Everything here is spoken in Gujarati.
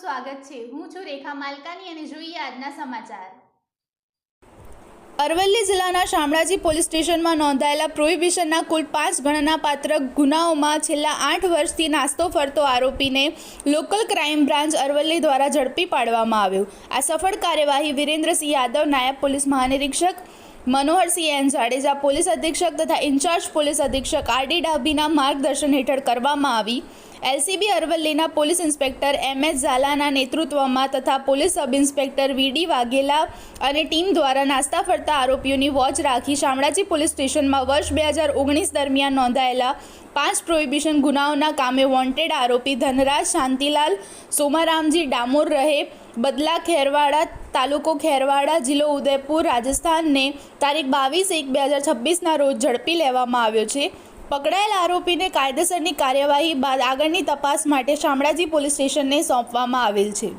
સ્વાગત છે. હું છું રેખા માલકાની અને જોઈએ આજના સમાચાર. અરવલ્લી જિલ્લાના શામળાજી પોલીસ સ્ટેશનમાં નોંધાયેલા પ્રોહિબિશનના કુલ પાંચ ગણનાપાત્ર ગુનાઓમાં છેલ્લા આઠ વર્ષથી નાસ્તો ફરતો આરોપીને લોકલ ક્રાઇમ બ્રાન્ચ અરવલ્લી દ્વારા ઝડપી પાડવામાં આવ્યો. આ સફળ કાર્યવાહી વિરેન્દ્રસિંહ યાદવ નાયબ પોલીસ મહાનિરીક્ષક મનોહરસિંહ એન જાડેજા પોલીસ અધિક્ષક તથા ઇન્ચાર્જ પોલીસ અધિક્ષક આર ડી ડાભીના માર્ગદર્શન હેઠળ કરવામાં આવી. એલસીબી અરવલ્લીના પોલીસ ઇન્સ્પેક્ટર એમ એસ ઝાલાના નેતૃત્વમાં તથા police sub inspector VD Vaghela અને ટીમ દ્વારા નાસ્તા ફરતા આરોપીઓની વોચ રાખી શામળાજી પોલીસ સ્ટેશનમાં વર્ષ બે હજાર ઓગણીસ દરમિયાન નોંધાયેલા પાંચ પ્રોહિબિશન ગુનાઓના કામે વોન્ટેડ આરોપી ધનરાજ શાંતિલાલ, સોમારામજી ડામોર રહે, બદલા ખેરવાડા, તાલુકો ખેરવાડા, જિલ્લો ઉદયપુર રાજસ્થાનને તારીખ બાવીસ એક બે હજાર છવ્વીસના રોજ ઝડપી લેવામાં આવ્યો છે. પકડાયેલ આરોપીને કાયદેસરની કાર્યવાહી બાદ આગળની તપાસ માટે શામળાજી પોલીસ સ્ટેશનને સોંપવામાં આવેલ છે.